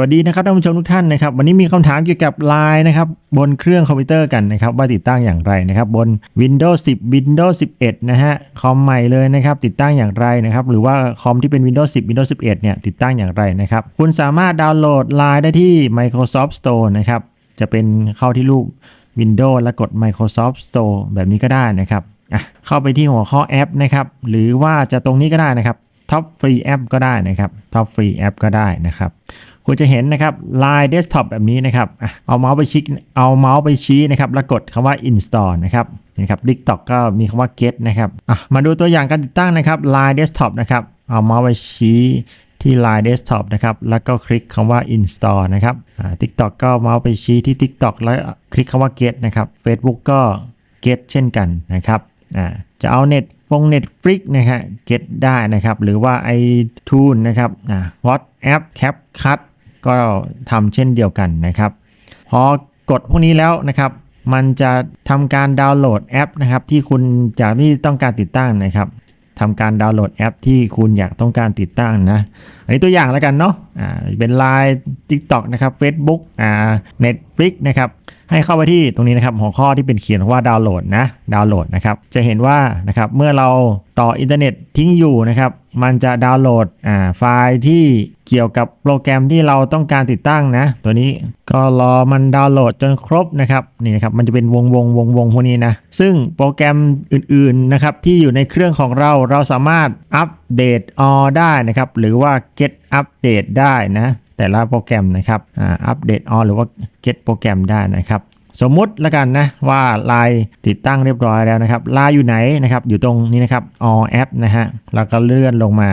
วัสดีนะครับท่านผู้ชมทุกท่านนะครับวันนี้มีคำถามเกี่ยวกับ Line นะครับบนเครื่องคอมพิวเตอร์กันนะครับว่าติดตั้งอย่างไรนะครับบน Windows 10 Windows 11 นะฮะคอมใหม่เลยนะครับติดตั้งอย่างไรนะครับหรือว่าคอมที่เป็น Windows 10 Windows 11 เนี่ยติดตั้งอย่างไรนะครับคุณสามารถดาวน์โหลด Line ได้ที่ Microsoft Store นะครับจะเป็นเข้าที่รูป Windows แล้วกด Microsoft Store แบบนี้ก็ได้นะครับเข้าไปที่หัวข้อแอปนะครับหรือว่าจะตรงนี้ก็ได้นะครับ Top Free App ก็ได้นะครับ Top Free App ก็ได้นะครับ คุณจะเห็นนะครับ Line Desktop แบบนี้นะครับเอาเมาส์ไปชี้เอาเมาส์ไปชี้นะครับแล้วกดคำว่า Install นะครับนะครับ TikTok ก็มีคำว่า Get นะครับมาดูตัวอย่างการติดตั้งนะครับ Line Desktop นะครับเอาเมาส์ไปชี้ที่ Line Desktop นะครับแล้วก็คลิกคำว่า Install นะครับอ่า TikTok ก็เมาส์ไปชี้ที่ TikTok แล้วคลิกคำว่า Get นะครับ Facebook ก็ Get เช่นกันนะครับจะเอาเน็ตฟงเน็ตฟลิกนะฮะ Get ได้นะครับ หรือว่า iTunes นะครับอ่า WhatsApp CapCut ก็ทำเช่นเดียวกันนะครับ พอกดพวกนี้แล้วนะครับ มันจะทำการดาวน์โหลดแอปนะครับ ที่คุณอยากที่ต้องการติดตั้งนะครับทำการดาวน์โหลดแอปที่คุณอยากต้องการติดตั้งนะ อันนี้ตัวอย่างแล้วกันเนาะ อ่า เป็น Line TikTok นะครับ Facebook อ่า Netflix นะครับ ให้เข้าไปที่ตรงนี้นะครับหัวข้อที่เป็นเขียนว่าดาวน์โหลดนะดาวน์โหลดนะครับจะเห็นว่านะครับเมื่อเราต่ออินเทอร์เน็ตทิ้งอยู่นะครับมันจะดาวน์โหลดอ่าไฟล์ที่เกี่ยวกับโปรแกรมที่เราต้องการติดตั้งนะ ตัวนี้ก็รอมันดาวน์โหลดจนครบนะครับนี่นะครับมันจะเป็นวงวงวงวงพวกนี้นะซึ่งโปรแกรมอื่นๆนะครับที่อยู่ในเครื่องของเราเราสามารถอัปเดตออได้นะครับหรือว่า get อัปเดตได้นะ แต่ละโปรแกรมนะครับอัปเดตออหรือว่า get โปรแกรมได้นะครับ สมมุติแล้วกันนะว่าไลน์ติดตั้งเรียบร้อยแล้วนะครับไลน์อยู่ไหนนะครับ อยู่ตรงนี้นะครับ all app นะฮะแล้วก็เลื่อนลงมา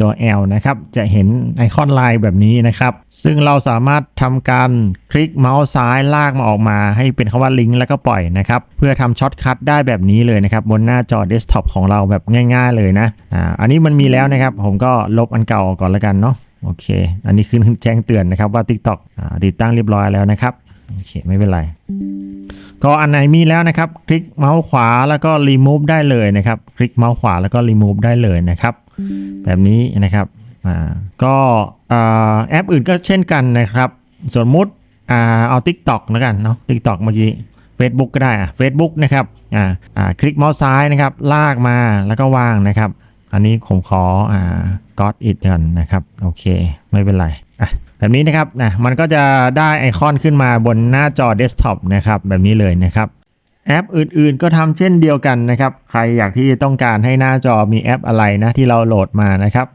ตัว L นะครับ จะเห็นไอคอนไลน์แบบนี้นะครับ ซึ่งเราสามารถทำการคลิกเมาส์ซ้ายลากมาออกมา ให้เป็นคำว่าลิงก์แล้วก็ปล่อยนะครับ เพื่อทำช็อตคัทได้แบบนี้เลยนะครับ บนหน้าจอเดสก์ท็อปของเราแบบง่าย ๆ เลยนะ อ่า อันนี้มันมีแล้วนะครับ ผมก็ลบอันเก่าออกก่อนแล้วกันเนาะ โอเค อันนี้ขึ้นแจ้งเตือนนะครับว่า TikTok อ่าติดตั้งเรียบร้อยแล้วนะครับโอเคไม่เป็นไรก็อันไหนมีแล้วนะครับ คลิกเมาส์ขวาแล้วก็ remove ได้เลยนะครับ คลิกเมาส์ขวาแล้วก็ remove ได้เลยนะครับ แบบนี้นะครับอ่าก็อแอปอื่นก็เช่นกันนะครับ สมมุติอ่าเอา TikTok แล้วกันเนาะ TikTok เมื่อกี้ Facebook ก็ได้อะ Facebook นะครับอ่าอ่าคลิกเมาส์ซ้ายนะครับ ลากมาแล้วก็วางนะครับ อันนี้ผมขออ่า got it กันนะครับ โอเค ไม่เป็นไรอะแบบนี้นะครับนะมันก็จะได้ไอคอนขึ้นมาบนหน้าจอเดสก์ท็อปนะครับแบบนี้เลยนะครับแอปอื่นๆก็ทำเช่นเดียวกันนะครับ ใครอยากที่ต้องการให้หน้าจอมีแอปอะไรนะที่เราโหลดมานะครับ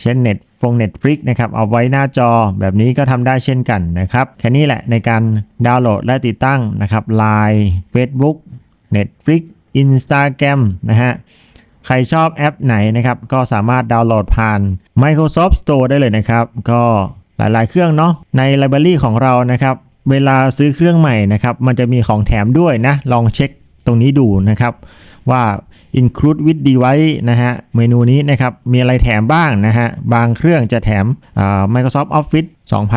เช่น Net ฟง Netflix นะครับเอาไว้หน้าจอแบบนี้ก็ทำได้เช่นกันนะครับแค่นี้แหละในการดาวน์โหลดและติดตั้งนะครับ Line Facebook Netflix Instagram นะฮะ ใครชอบแอปไหนนะครับ ก็สามารถดาวน์โหลดผ่าน Microsoft Store ได้เลยนะครับ ก็หลายๆ เครื่องเนาะในไลบรารีของเรานะครับ เวลาซื้อเครื่องใหม่นะครับ มันจะมีของแถมด้วยนะ ลองเช็คตรงนี้ดูนะครับ ว่า include with device นะฮะ เมนูนี้นะครับ มีอะไรแถมบ้างนะฮะ บางเครื่องจะแถม Microsoft Office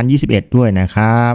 2021 ด้วยนะครับ